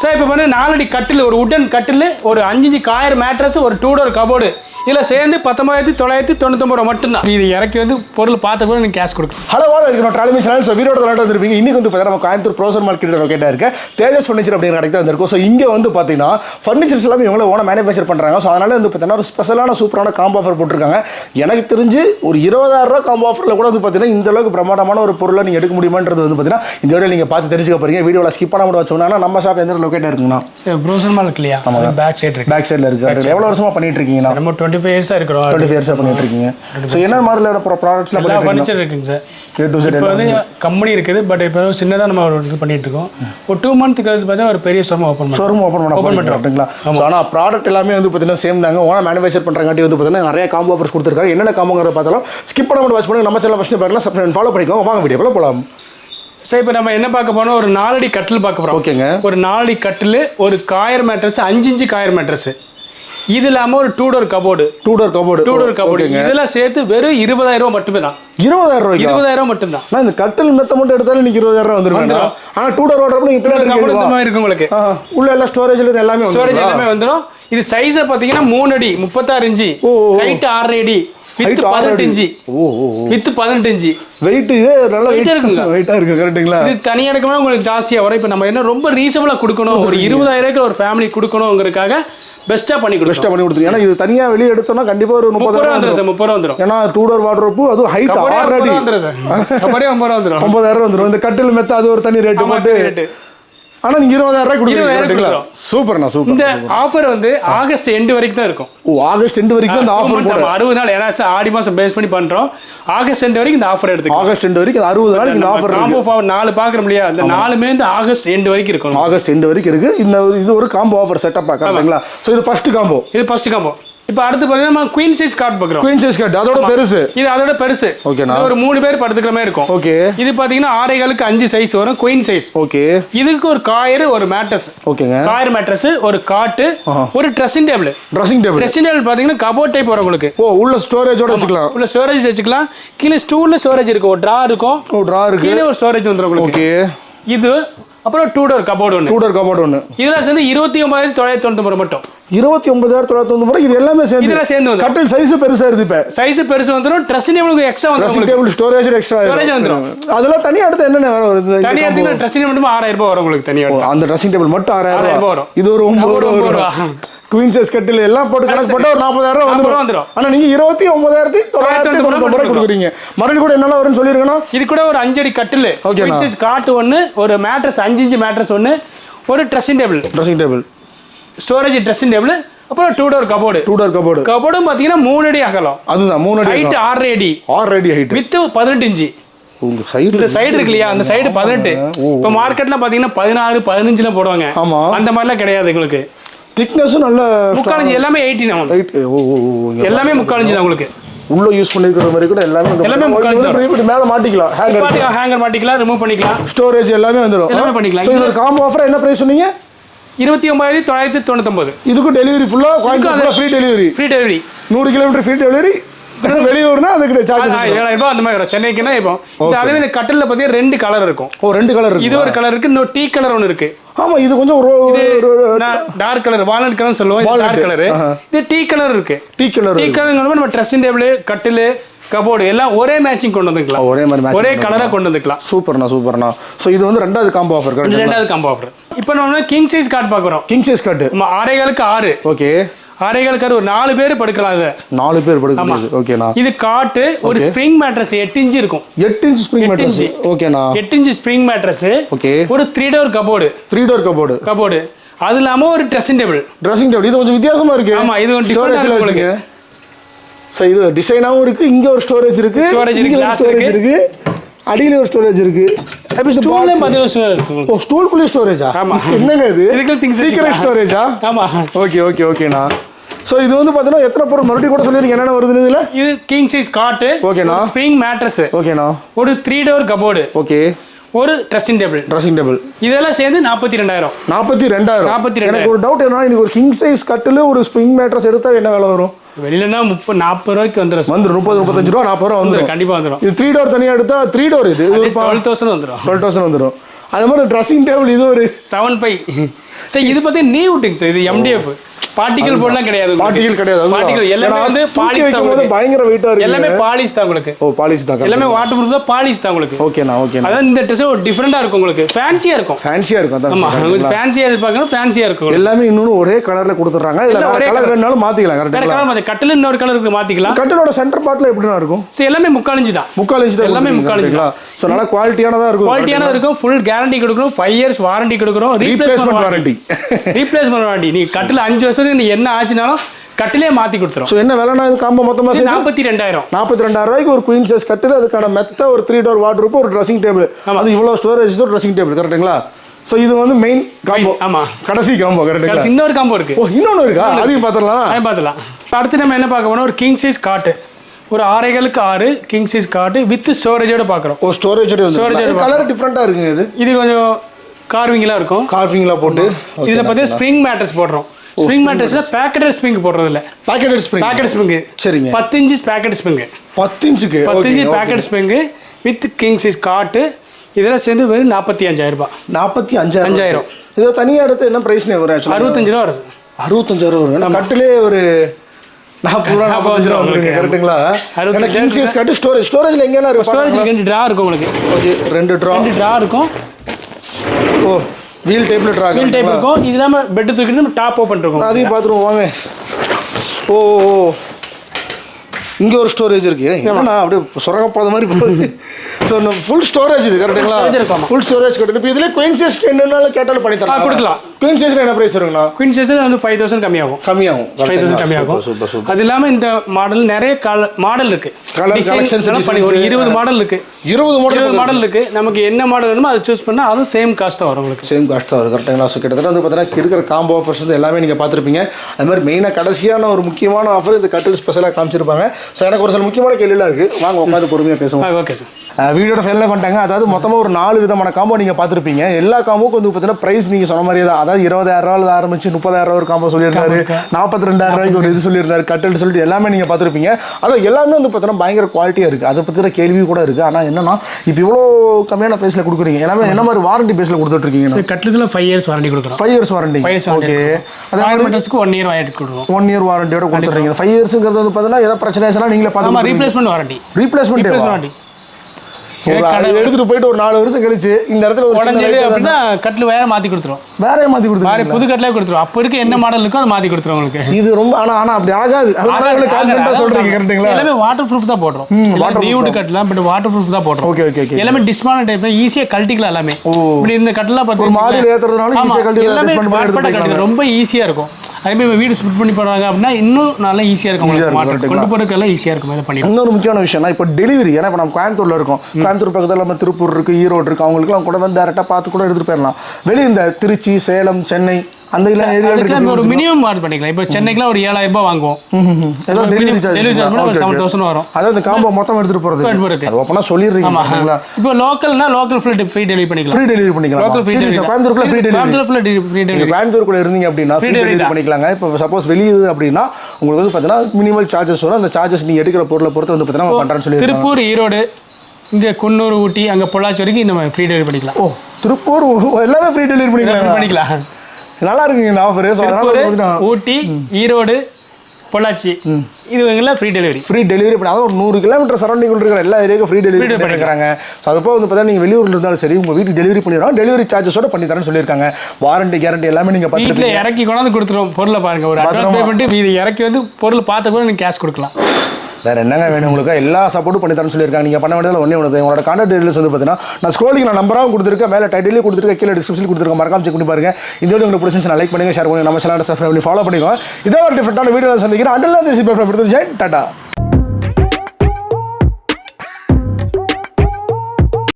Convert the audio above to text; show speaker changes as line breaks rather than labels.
So இப்போ வந்து நாலடி கட்டில் ஒரு உட்டன் கட்டில் ஒரு அஞ்சு காயர் மேட்ரஸ் ஒரு டூ டோர் கபோர்டு இதில் சேர்ந்து பத்தொம்பதாயிரத்தி தொள்ளாயிரத்தி தொண்ணூத்தொம்பது ரூபா மட்டும்தான். இது இறக்கி வந்து பொருள் பார்த்த கூட நீங்கள் கேஷ் கொடுக்கும்
ஹலோ வாங்க இருக்கிறோம் ட்ராலிமி சேனல் ஸோ வீரோட விளையாட்டு வந்திருப்பீங்க. இன்றைக்கி வந்து பார்த்தீங்கன்னா நம்ம கோயம்புத்தூர் ப்ரோசர் மார்க்கெட் லொக்கேட்டாக இருக்க. தேஜஸ் ஃபர்னிச்சர் அப்படிங்கிற கடைக்கு தான் வந்திருக்கும். ஸோ இங்கே வந்து பார்த்தீங்கன்னா ஃபர்னிச்சர்ஸ் எல்லாமே இவங்கள ஓன மேனுஃபேக்சர் பண்ணுறாங்க ஸோ அதனால வந்து பார்த்தீங்கன்னா ஒரு ஸ்பெஷலான சூப்பரான காம்போ ஆஃபர் போட்டிருக்காங்க. எனக்கு தெரிஞ்சு ஒரு இருபதாயிரம் ரூபா காம்போ ஆஃபரில் கூட வந்து பார்த்தீங்கன்னா இந்த அளவுக்கு பிரமாண்டமான ஒரு பொருளை நீங்கள் எடுக்க முடியுமான்றது வந்து பார்த்தீங்கன்னா இந்த வீடியோ நீங்கள் பார்த்து தெரிஞ்சுக்க போகிறீங்க வீடியோவில் ஸ்கிப் பண்ண மட்டும் வச்சோம்னா நம்ம ஷாப் எந்த லொக்கேட்டாக இருக்குங்கண்ணா.
சரி ப்ரோசர் மால் இல்லையா பேக் சைடு இருக்கு.
பேக் சைடில் இருக்கு. எவ்வளோ வருஷமா பண்ணிட்டு இருக்கீங்கண்ணா
நம்ம டுவெண்ட்டி ஃபைவ் இயர்ஸாக இருக்கிறோம்
டுவெண்ட்டி இயர்ஸாக பண்ணிட்டு இருக்கீங்க ஸோ என்ன மாதிரியான ப்ராடக்ட்ஸ்லாம்
ஃபர்னிச்சர் இருக்குங்க சார்.
ஏ டு
இப்போ வந்து கம்பெனி இருக்குது பட் இப்போ சின்னதாக நம்ம ஒரு இது பண்ணிட்டு இருக்கோம் ஒரு டூ மந்த் கழிச்சு பார்த்தா ஒரு பெரிய ஸ்டோர் ஓப்பன்
ஷோரூம் ஓப்பன் பண்ண அப்படிங்களா? ஸோ ஆனால் ப்ராடக்ட் எல்லாமே வந்து பார்த்தீங்கன்னா சேம் தாங்க. ஓனா மேனுஃபேக்சர் பண்ணுறங்காட்டி வந்து பார்த்தீங்கன்னா நிறைய காம்போ ஆஃபர்ஸ் கொடுத்துருக்காங்க என்னென்ன காம்போங்கிறத பார்த்தாலும் ஸ்கிப் பண்ண மட்டும் வாட்ச் பண்ணுங்க. நம்ம சேனல் ஃபஸ்ட்டு பார்க்கலாம் சப்ஸ்கிரைப் ஃபாலோ பண்ணிக்கோங்க. வாங்க வீடியோக்குள்ள போகலாம்
சரி இப்போ நம்ம என்ன பார்க்க போறோம் ஒரு நாலடி கட்டில் பார்க்க போகிறோம்
ஓகேங்க.
ஒரு நாலடி கட்டில் ஒரு காயர் மேட்ரஸ் அஞ்சு இன்ச்சு காயர் மேட்ரஸ். இது இல்லாமல் ஒரு two door cupboard
two door cupboard
two door cupboard இதெல்லாம் சேர்த்து வெறும் இருபதாயிரம் ரூபாய் மட்டுமே தான்
இருபதாயிரம் ரூபாய்க்கு?
இருபதாயிரம் ரூபாய் மட்டும்தான்.
நான் இந்த கட்டில் மெத்த மட்டும் எடுத்தாலும் இன்னைக்கு இருபதாயிரம் ரூபா வந்துருவேன். ஆனால் டூ டோர் ஓடுறப்ப நீங்கள் பின்னாடி
கபோர்டு இந்த
இருக்கீங்களா?
மாதிரி இருக்கு உங்களுக்கு.
உள்ள எல்லாம் ஸ்டோரேஜ்ல எல்லாமே
ஸ்டோரேஜ்? எல்லாமே வந்துடும் இது சைஸை பார்த்தீங்கன்னா மூணு அடி முப்பத்தாறு இன்ச்சு.
ஓ.
ஹைட் ஆறரை அடி. வித்
Height ஆறு
பதினெட்டு. இன்ச்சு
ஓ ஓ ஓ.
வித் பதினெட்டு இன்ச்சு
வெயிட் இது நல்ல
Weight
வெயிட்
இருக்குங்க.
வெயிட்டாக இருக்கு கரெக்ட்டுங்களா?
இது தனியாக எடுக்கணும் உங்களுக்கு ஜாஸ்தியாக வரும். இப்போ நம்ம என்ன ரொம்ப ரீசனபிளாக கொடுக்கணும். ஒரு இருபதாயிரம் ஒரு ஃபேமிலி கொடுக்கணுங்கிறதுக்காக பெஸ்ட்டாக பண்ணி கொடுக்கணும்.
பெஸ்ட்டாக பண்ணி கொடுத்துருங்க. ஏன்னா இது தனியாக வெளியே எடுத்தோம்னா கண்டிப்பாக ஒரு
முப்பது ரூபா
முப்பதாயிரம்
வந்துடும் சார். முப்பது ரூபா வந்துடும்
ஏன்னா டூ டோர் வாட்ரோப்பு அதுவும் ஹைட்
ரூபா வந்துடும் சார். கபடியே ஐம்பது ரூபா வந்துடும்
ஒன்பதாயிரம் வந்துடும் இந்த கட்டில் மெத்த அது ஒரு தனி ரேட்டு போட்டு
ரேட்டு
ஆனா நீங்க இருபதாயிரம் ரூபாய் கொடுக்குறீங்க
இருபதாயிரம்
கரெக்ட்டுங்களா?
கொடுக்குறோம்.
சூப்பர்ண்ணா சூப்பர்
இந்த ஆஃபர் வந்து ஆகஸ்ட் எண்டு வரைக்கும் தான் இருக்கும்.
ஓ ஆகஸ்ட் ரெண்டு வரைக்கும் இந்த ஆஃபர்
அறுபது நாள் ஏன்னா ஆடி மாதம் பேஸ் பண்ணி பண்ணுறோம் ஆகஸ்ட் எண்டு வரைக்கும் இந்த ஆஃபர் எடுத்துக்கலாம்.
ஆகஸ்ட் ரெண்டு வரைக்கும் அறுபது நாளைக்கு இந்த ஆஃபர்
காம்போ நாலு பார்க்குறோம் இல்லையா? அந்த நாலுமே இந்த ஆகஸ்ட் எண்டு வரைக்கும் இருக்கும்
ஆகஸ்ட் ரெண்டு வரைக்கும் இருக்கு. இந்த இது ஒரு காம்போ ஆஃபர் செட்டப் கரெக்ட்டுங்களா ஸோ இது ஃபர்ஸ்ட் காம்போ
இது ஃபர்ஸ்ட் காம்போ இப்போ அடுத்து பார்த்தீங்கன்னா நம்ம குயின் சைஸ் கார்டு பார்க்குறோம்.
குயின் சைஸ் கட் அதோட பெருசு.
இது அதோட பெருசு. இது ஒரு மூணு பேர் படுத்துக்கிற மாதிரி இருக்கும்.
ஓகே
இது பார்த்தீங்கன்னா ஆரைகளுக்கு அஞ்சு சைஸ் வரும் குயின் சைஸ்
ஓகே
இதுக்கு ஒரு காயர் ஒரு மேட்ரஸ்
ஓகேங்க
காயர் மேட்ரஸ் ஒரு காட்டு. ஒரு dressing table
dressing table
dressing table பார்த்தீங்கன்னா கபோர்ட் டைப் வரும் உங்களுக்கு.
ஓ உள்ள ஸ்டோரேஜோட வச்சுக்கலாம்.
உள்ள ஸ்டோரேஜ் வச்சுக்கலாம். கீழே ஸ்டூல்ல ஸ்டோரேஜ் இருக்கும் ஒரு ட்ரா இருக்கும்.
ஓ ட்ரா இருக்கு.
கீழே ஒரு ஸ்டோரேஜ் வந்துடும் உங்களுக்கு.
ஓகே
இது அப்புறம் டூ டோர் கபோர்டு ஒன்று
டூ டோர் கபோர்ட் ஒன்று
இதெல்லாம் சேர்ந்து இருபத்தி ஒன்பதாயிரத்தி தொள்ளாயிரத்தி தொண்ணூத்தி மட்டும்.
இருபத்தி ஒன்பதாயிரம் தொள்ளாயிரத்தி முறை இது எல்லாமே சேர்ந்து.
இதெல்லாம் சேர்ந்து வந்துடும்
கட்டில் சைஸ் பெருசா இருக்கு இப்ப.
சைஸ் பெருசு வந்துடும் ட்ரெஸ்ஸிங் டேபிளுக்கு எக்ஸ்ட்ரா வந்துடும்
டேபிள் ஸ்டோரேஜ் எக்ஸ்ட்ரா
Storage வந்துரும்.
அதெல்லாம் தனியா அடுத்து என்னென்ன வருது
தனியாக எடுத்தீங்கன்னா ட்ரெஸ்ஸிங் மட்டும் ஆறாயிரம் ரூபாய் வரும் உங்களுக்கு தனியாக.
அந்த ட்ரெஸ்ஸிங் டேபிள் மட்டும் ஆறாயிரம் ரூபாய்
வரும்.
இது ஒரு ஒன்பது வரும்.
ரூபா.
குயின் சைஸ் கட்டில் எல்லாம் போட்டு கணக்கு போட்டா ஒரு நாற்பதாயிரம் ரூபா வந்துடும்
வந்துரும்.
ஆனா நீங்க இருபத்தி ஒன்பதாயிரத்தி தொள்ளாயிரத்தி
தொள்ளாயிரத்தி
தொண்ணூத்தி ரூபாய் கொடுக்குறீங்க. மறுபடியும் கூட என்னெல்லாம் வரும்னு சொல்லிருக்கணும்
இது கூட ஒரு அஞ்சடி கட்டில். சைஸ் காட்டு ஒன்று ஒரு மேட்ரஸ் அஞ்சு இன்ச்சு மேட்ரஸ் ஒன்று ஒரு dressing table
dressing table
storage dressing table அப்புறம் two door cupboard
two door cupboard
கபோர்டும் பார்த்தீங்கன்னா மூணு அடி அகலம்.
அதுதான் மூணு அடி
ஹைட் ஆறரை அடி.
ஆறு அடி ஹைட்
வித்து பதினெட்டு இன்ச்சு.
உங்க சைடு
இந்த சைடு இருக்கு. இல்லையா? அந்த சைடு பதினெட்டு. இப்போ மார்க்கெட்ல பாத்தீங்கன்னா பதினாறு பதினஞ்சுல போடுவாங்க.
ஆமா.
அந்த மாதிரிலாம் கிடையாது உங்களுக்கு
திக்னஸும் நல்ல
முக்காலஞ்சு எல்லாமே தான்
ஹைட் ஓ
எல்லாமே முக்காலஞ்சு தான் உங்களுக்கு.
உள்ள யூஸ் பண்ணிருக்கிற மாதிரி கூட எல்லாமே
எல்லாமே
இது
முக்கால்
வந்து இப்படி மேல மாட்டிக்கலாம் ஹேங்கர்
ஹேங்கர் மாட்டிக்கலாம் ரிமூவ் பண்ணிக்கலாம்.
ஸ்டோரேஜ் எல்லாமே வந்துடும்.
எல்லாமே பண்ணிக்கலாம்.
ஸோ இது காம்போ ஆஃபர் என்ன பிரைஸ் சொன்னீங்க?
இருபத்தி ஒன்பதாயிரத்தி தொள்ளாயிரத்தி தொண்ணூத்தொம்பது
இதுக்கும் டெலிவரி ஃபுல்லா Coimbatore free delivery
free delivery
நூறு கிலோமீட்டர் ஃப்ரீ டெலிவரி வெளியூர்னா அதுக்கு சார்ஜஸ்
ஏழாயிரம் ரூபாய் அந்த மாதிரி வரும். சென்னைக்குன்னா இப்போ இந்த அதுவே இந்த கட்டில் பார்த்தீங்கன்னா ரெண்டு கலர் இருக்கும்.
ஓ ரெண்டு கலர்
இது ஒரு கலர் இருக்கு இன்னொரு டீ கலர் ஒன்று இருக்கு.
ஆமா இது கொஞ்சம்
டார்க் கலர் வால்நட் கலர் சொல்லுவோம். Dark colour. இது டீ கலர் இருக்கு.
டீ கலர்
டீ கலர் நம்ம ட்ரெஸ்ஸிங் டேபிள் கட்டில் கபோர்டு எல்லாம் ஒரே மேட்சிங் கொண்டு வந்துக்கலாம்.
ஒரே மாதிரி
ஒரே கலரா கொண்டு வந்துக்கலாம்.
சூப்பர்ண்ணா சூப்பர்ண்ணா. ஸோ இது வந்து ரெண்டாவது காம்போ ஆஃபர்
ரெண்டாவது காம்போ ஆஃபர் இப்போ நம்ம கிங் சைஸ் கார்டு பார்க்குறோம்.
கிங் சைஸ் கட்டு
நம்ம ஆரைகளுக்கு ஆறு.
ஓகே
ஆரைகளுக்கு ஆறு ஒரு நாலு பேர் படுக்கலாம் அதை
நாலு பேர் படுக்க முடியுது. ஓகேண்ணா
இது காட்டு ஒரு ஸ்ப்ரிங் மேட்ரஸ் எட்டு இன்ச்சு இருக்கும்.
எட்டு இன்ச் ஸ்ப்ரிங் மேட்ரஸ். ஓகேண்ணா
எட்டு இன்ச்சு ஸ்ப்ரிங் மேட்ரஸ்
ஓகே
ஒரு three door cupboard
three door cupboard
cupboard அது இல்லாம ஒரு ட்ரெஸ்ஸிங் டேபிள்
ட்ரெஸ்ஸிங் டேபிள் இது கொஞ்சம் வித்தியாசமா இருக்கு.
ஆமா, இது கொஞ்சம்
Storage
இருக்கு
ஸோ இது டிசைனாகவும் இருக்கு. இங்க ஒரு ஸ்டோரேஜ் இருக்கு.
Storage இருக்கு,
ஸ்டோரேஜ் இருக்கு. அடியில ஒரு ஸ்டோரேஜ் இருக்கு.
ஸ்டூல்ல பார்த்தீங்கன்னா
ஓ ஸ்டூல்குள்ளே ஸ்டோரேஜா
ஆமா.
என்னங்க இது? சீக்கிரம். ஸ்டோரேஜா
ஆமா.
ஓகே ஓகே ஓகேண்ணா ஸோ இது வந்து பார்த்தீங்கன்னா எத்தனை பொருள்? மறுபடியும் கூட சொல்லிருங்க என்னென்ன இதுல?
இது கிங் சைஸ் காட்டு
ஓகேண்ணா.
ஸ்ப்ரிங் மேட்ரஸ்
ஓகேண்ணா
ஒரு த்ரீ டோர் கபோர்டு
ஓகே
ஒரு ட்ரெஸ்ஸிங் டேபிள்
ட்ரெஸ்ஸிங் டேபிள்
இதெல்லாம் சேர்ந்து நாற்பத்தி ரெண்டாயிரம்.
நாற்பத்தி ரெண்டாயிரம்.
நாற்பத்தி
எனக்கு ஒரு டவுட் என்னன்னா இன்னைக்கு ஒரு கிங் சைஸ் கட்டில் ஒரு ஸ்ப்ரிங் மேட்ரஸ் எடுத்தா என்ன விலை வரும்?
வெளியிலனா முப்பது நாற்பது ரூபாய்க்கு வந்துடும்
வந்துடும் முப்பது முப்பத்தஞ்சு ரூபா நாற்பது ரூபா வந்துடும்
கண்டிப்பா வந்துடும்
இது த்ரீ டோர் தனியாக எடுத்தா த்ரீ டோர் இது. இது
டுவெல் தௌசண்ட் வந்துடும்
டுவெல் தௌசண்ட் வந்துடும் அது மாதிரி ட்ரெஸ்ஸிங் டேபிள் இது ஒரு
செவன் ஃபைவ் சார் இது பத்தி நீ விட்டுங்க சார் இது எம்டிஎஃப் பார்ட்டிகல் போர்ட்லாம் கிடையாது
பார்ட்டிகல் கிடையாது.
பார்ட்டிகல் எல்லாமே வந்து பாலிஷ் தான் உங்களுக்கு.
பயங்கர வெயிட்டா இருக்கு.
எல்லாமே பாலிஷ் தான் உங்களுக்கு.
ஓ பாலிஷ் தான்
எல்லாமே வாட்டர் ப்ரூஃப் தான் பாலிஷ் தான் உங்களுக்கு.
ஓகேண்ணா ஓகேண்ணா
அதான் இந்த ட்ரெஸ் ஒரு டிஃப்ரெண்டா இருக்கும் உங்களுக்கு. ஃபேன்சியா இருக்கும்.
ஃபேன்சியா இருக்கும்
ஆமா ஃபேன்சியா எதிர்பார்க்கணும் ஃபேன்சியா இருக்கும்.
எல்லாமே இன்னொன்னு ஒரே கலர்ல கொடுத்துறாங்க வேற
ஒரே
கலர். வேணாலும் மாத்திக்கலாம் கரெக்ட்டுங்களா
கலர் மாத்தி கட்டில் இன்னொரு கலருக்கு மாத்திக்கலாம்.
கட்டிலோட சென்டர் பார்ட்ல எப்படிண்ணா இருக்கும்?
சரி எல்லாமே முக்கால் இன்ச்சு தான்.
முக்கால் இன்ச் தான்
எல்லாமே முக்கால் இன்ச்
கொடுத்துருக்கீங்களா ஸோ நல்லா குவாலிட்டியானதா இருக்கும்
குவாலிட்டியான இருக்கும் ஃபுல் கேரண்டி கொடுக்குறோம் ஃபைவ் இயர்ஸ் வாரண்டி கொடுக்குறோம்
warranty.
வாரண்டி ரீப்ளேஸ்மெண்ட் வாரண்டி நீ கட்டில் அஞ்சு வருஷத்துக்கு நீ என்ன ஆச்சுனாலும் கட்டிலே மாத்தி கொடுத்துரும்.
ஸோ என்ன விலைனா இது காம்போ மொத்தமா சேர்த்து
நாற்பத்தி ரெண்டாயிரம்
நாற்பத்தி ரெண்டாயிரம் ரூபாய்க்கு ஒரு குயின் சைஸ் கட்டில் அதுக்கான மெத்த ஒரு த்ரீ டோர் வாட்ரூப் ஒரு ட்ரெஸ்ஸிங் டேபிள் அது இவ்வளோ ஸ்டோரேஜ் ட்ரெஸ்ஸிங் டேபிள் கரெக்ட்டுங்களா ஸோ இது வந்து மெயின் காம்போ
ஆமா.
கடைசி காம்போ கரெக்ட்டுங்களா
இன்னொரு காம்போ இருக்கு.
ஓ இன்னொன்னு இருக்கா? அதையும் பார்த்துடலாம்.
அதையும் பார்த்துலாம் அடுத்து நம்ம என்ன பார்க்க ஒரு கிங் சைஸ் காட்டு ஒரு ஆறைகளுக்கு ஆறு கிங் சைஸ் காட்டு வித் ஸ்டோரேஜோட பார்க்குறோம்.
ஓ ஸ்டோரேஜ்
Storage
கலர் டிஃப்ரெண்ட்டாக இருக்குங்க இது.
இது கொஞ்சம் கார்விங்லாம் இருக்கும்.
கார்விங்லாம் போட்டு.
இதில் பார்த்தீங்கன்னா ஸ்ப்ரிங் மேட்ரஸ் போடுறோம். ஸ்ப்ரிங் மேட்ரஸ்ல பேக்கெட் ஸ்ப்ரிங் போடுறது இல்லை
பாக்கெட் ஸ்ப்ரிங்
பேக்கெட் ஸ்ப்ரிங்
சரிங்க.
பத்து இன்ச்சு பேக்கெட் ஸ்ப்ரிங்
பத்து இன்ச்சுக்கு
பத்து inch pocket spring with king size cot இதெல்லாம் சேர்ந்து வெறும் நாற்பத்தி அஞ்சாயிரம் ரூபாய்.
நாற்பத்தி அஞ்சாயிரம்
அஞ்சாயிரம்.
இதை தனியாக எடுத்து என்ன ப்ரைஸ்னே வரும்
அறுபத்தஞ்சு ரூபா வருது.
அறுபத்தஞ்சாயிரம் வரும் கட்டிலே ஒரு நாற்பது ரூபா நாற்பத்தஞ்சு ரூபா வந்துருங்க.
அறுபத்தஞ்சு
ஏன்னா கிங் சைஸ் கட்டு ஸ்டோரேஜ் ஸ்டோரேஜில் எங்கேனா இருக்கு
ஸ்டோரேஜ் ரெண்டு ட்ரா இருக்கும் உங்களுக்கு.
ஓகே ரெண்டு ட்ரா
ரெண்டு ட்ரா இருக்கும்.
ஓ வீல் டைப்ல ட்ரா
வீல் டைப் இருக்கும். இது இல்லாமல் பெட் தூக்கிட்டு நம்ம டாப் ஓப்பன் இருக்கும்.
அதையும் பார்த்துருவோம் வாங்க. ஓ ஓ, இங்கே ஒரு ஸ்டோரேஜ் இருக்கு. அப்படியே சுரங்கப்பாத மாதிரி போகுது. ஸோ ஃபுல் ஸ்டோரேஜ் இது
ஆமா.
ஃபுல் ஸ்டோரேஜ் கட்டு இப்போ இதில் குயின் சைஸ் என்னன்னாலும் கேட்டாலும் பண்ணி தரலாம்.
கொடுக்கலாம்.
குயின் சைஸ்ல என்ன ப்ரைஸ் வருங்கண்ணா
குயின் சைஸில் வந்து ஃபைவ் தௌசண்ட் கம்மியாகும்.
கம்மியாகும்.
ஃபைவ் தௌசண்ட் கம்மியாகும்.
சூப்பர் சூப்பர்
அது இல்லாமல் இந்த மாடல் நிறைய கால மாடல் இருக்கு. பண்ணி ஒரு இருபது. மாடல் இருக்கு.
இருபது மாடல்
இருபது மாடல் இருக்கு. நமக்கு என்ன மாடல் வேணுமோ அதை சூஸ் பண்ணால் அதுவும் சேம் காஸ்ட் தான் வரும் உங்களுக்கு.
சேம் காஸ்ட் தான் வரும் கரெக்டுங்களா ஸோ கிட்டத்தட்ட வந்து பார்த்தீங்கன்னா இருக்கிற காம்போ ஆஃபர்ஸ் வந்து எல்லாமே நீங்கள் பார்த்துருப்பீங்க. அது மாதிரி மெயினாக கடைசியான ஒரு முக்கியமான ஆஃபர் இந்த கட்டில் ஸ்பெஷலாக காமிச்சிருப்பாங்க. ஸோ எனக்கு ஒரு சில முக்கியமான கேள்விலாம் இருக்குது வாங்க உட்காந்து பொறுமையாக பேசுவோம்.
ஓகே சார்
வீடியோட ஃபைனலாக பண்ணிட்டாங்க அதாவது மொத்தமாக ஒரு நாலு விதமான காம்போ நீங்கள் பார்த்துருப்பீங்க. எல்லா காம்போக்கும் வந்து பார்த்தீங்கன்னா ப்ரைஸ் நீங்கள் சொன்ன மாதிரியே தான். அதாவது இருபதாயிரம் ரூபாயில் ஆரம்பிச்சு முப்பதாயிரம் ரூபா ஒரு காம்போ சொல்லியிருந்தாரு. நாற்பத்தி ரெண்டாயிரம் ரூபாய்க்கு ஒரு இது சொல்லியிருந்தாரு. கட்டில் சொல்லிட்டு எல்லாமே நீங்கள் பார்த்துருப்பீங்க. அதான் எல்லாமே வந்து பார்த்தீங்கன்னா பயங்கர குவாலிட்டியாக இருக்குது அதை பற்றின கேள்வி கூட இருக்குது ஆனால் என்னன்னா இப்போ இவ்வளோ கம்மியான ப்ரைஸில் கொடுக்குறீங்க. எல்லாமே என்ன மாதிரி வாரண்டி பேஸில் கொடுத்துட்ருக்கீங்க?
சார் கட்டிலுக்குள்ள ஃபைவ் இயர்ஸ் வாரண்டி கொடுக்குறோம்.
ஃபைவ் இயர்ஸ் வாரண்டி ஓகே
மீட்டர்ஸ்க்கு ஒன் இயர் வாரண்டி கொடுக்குறோம்.
ஒன் இயர் வாரண்டியோட கொடுத்துட்றீங்க. ஃபைவ் இயர்ஸுங்கிறது வந்து பார்த்தீங்கன்னா ஏதாவது பிரச்சனை ஆச்சுன்னா நீங்களே பார்த்து
replacement warranty
replacement
replace warranty
எடுத்துட்டு போயிட்டு ஒரு நாலு வருஷம் கழிச்சு இந்த இடத்துல
உடஞ்சது அப்படின்னா கட்டில் வேற மாற்றி கொடுத்துரும்.
வேற மாத்தி
வேற
கொடுத்துருங்க
புது கட்டிலே கொடுத்துரும் அப்போ இருக்க என்ன மாடல் இருக்கோ அதை மாற்றி கொடுத்துரும் உங்களுக்கு.
இது ரொம்ப ஆனா ஆனா அப்படி ஆகாது. அதனால கான்ஃபிடண்டா சொல்றீங்க கரெக்ட்டுங்களா
எல்லாமே வாட்டர் ப்ரூஃப் தான் போடுறோம். நியூடு கட்டலாம் பட் வாட்டர் ப்ரூஃப் தான் போடுறோம்.
ஓகே ஓகே ஓகே
எல்லாமே டிஸ்மான டைப் ஈஸியாக கழட்டிக்கலாம் எல்லாமே. இப்படி இந்த கட்டலாம்
ஒரு
பார்த்து
மாடியில் ஏத்துறதுனால ஈஸியா கழட்டி
எல்லாமே. கழட்டி ரொம்ப ஈஸியாக இருக்கும். அதே மாதிரி வீடு ஸ்பிட் பண்ணி போடுறாங்க அப்படின்னா இன்னும் நல்லா ஈஸியாக இருக்கும் உங்களுக்கு கொண்டு போறதுக்கெல்லாம் ஈஸியாக இருக்கும் இதை பண்ணி
இன்னொரு முக்கியமான விஷயம்னா இப்போ டெலிவரி ஏன்னா இப்போ நம்ம கோயம்புத்தூர்ல இருக்கோம். கோயம்புத்தூர் பக்கத்துல நம்ம திருப்பூர் இருக்கு ஈரோடு இருக்கு. அவங்களுக்குலாம் கூட வந்து டேரெக்டாக பார்த்து கூட எடுத்துட்டு போயிடலாம். வெளியே இந்த திருச்சி சேலம் சென்னை அந்த இதெல்லாம் ஏரியா
அதுக்கு நம்ம ஒரு மினிமம் மார்க் பண்ணிக்கலாம். இப்போ சென்னைக்குலாம் ஒரு ஏழாயிரம் ரூபாய் வாங்குவோம்.
ஏதோ டெலிவரி
சார்ஜ் செவன் தௌசண்ட் வரும்.
அதாவது காம்போ மொத்தம் எடுத்துட்டு போறது. அது ஓப்பனா சொல்லிடுறீங்க பாத்தீங்களா?
இப்போ லோக்கல்னா லோக்கல் ஃப்ரீ ஃப்ரீ டெலிவரி பண்ணிக்கலாம்.
ஃப்ரீ டெலிவரி பண்ணிக்கலாம்.
லோக்கல் ஃப்ரீ டெலிவரி
கோயம்புத்தூருக்குள்ள ஃப்ரீ டெலிவரி
கோயம்புத்தூர் ஃப்ரீ
நீங்க
டெலிவரி
கோயம்புத்தூருக்குள்ள இருந்தீங்க அப்படின்னா ஃப்ரீ டெலிவரி. பண்ணிக்கலாங்க. இப்போ சப்போஸ் வெளியே அப்படின்னா உங்களுக்கு வந்து பார்த்தீங்கன்னா மினிமல் சார்ஜஸ் வரும். அந்த சார்ஜஸ் நீங்க எடுக்கிற பொருளை பொறுத்து வந்து பார்த்தீங்கன்னா பண்ணுறேன்னு சொல்லி
திருப்பூர் ஈரோடு இங்கே குன்னூர் ஊட்டி அங்கே பொள்ளாச்சி வரைக்கும் இந்த ஃப்ரீ டெலிவரி பண்ணிக்கலாம்.
ஓ திருப்பூர் எல்லாமே ஃப்ரீ டெலிவரி பண்ணிக்கலாம்.
பண்ணிக்கலாம்.
நல்லா இருக்குங்க இந்த ஆஃபர் ஸோ அதனால
ஊட்டி ஈரோடு பொள்ளாச்சி. இது எல்லாம் ஃப்ரீ டெலிவரி
ஃப்ரீ டெலிவரி பண்ணி அதாவது ஒரு நூறு கிலோமீட்டர் சரௌண்டிங் இருக்கிற எல்லா ஏரியாவுக்கும் ஃப்ரீ டெலிவரி பண்ணிருக்காங்க. ஸோ அதுப்போ வந்து பார்த்தா நீங்கள் வெளியூர்ல இருந்தாலும் சரி உங்கள் வீட்டுக்கு டெலிவரி பண்ணிடுறோம். டெலிவரி சார்ஜஸோட பண்ணி தரேன்னு சொல்லியிருக்காங்க. வாரண்டி கேரண்டி எல்லாமே நீங்கள் பார்த்துருப்பீங்க.
இறக்கி கொண்டாந்து கொடுத்துருவோம். பொருளை பாருங்க. ஒரு அட்வான்ஸ். பே பண்ணிட்டு இது இறக்கி வந்து பொருள் பார்த்த கூட நீங்கள் கேஷ் கொடுக்கலாம்.
வேற என்னங்க வேணும் உங்களுக்கு? எல்லா சப்போர்ட்டும் பண்ணி தரேன்னு சொல்லியிருக்காங்க. நீங்கள் பண்ண வேண்டியதில் ஒன்றே ஒன்று உங்களோட கான்டாக்ட் டீடைல்ஸ் வந்து பார்த்தீங்கன்னா நான் ஸ்க்ரோலிங் நான் நம்பராகவும் கொடுத்துருக்கேன். மேலே டைட்டிலே கொடுத்துருக்கேன். கீழே டிஸ்கிரிப்ஷன் கொடுத்துருக்கேன். மறக்காம செக் பண்ணி பாருங்க. இந்த வீடியோ உங்களுக்கு பிடிச்சிருந்துச்சு லைக் பண்ணுங்க ஷேர் பண்ணுங்க. நம்ம சேனல் சப்ஸ்கிரைப் பண்ணி ஃபாலோ பண்ணிக்கோ இதே ஒரு டிஃப்ரெண்டான வீடியோ சந்திக்கிறேன். Until Jai tata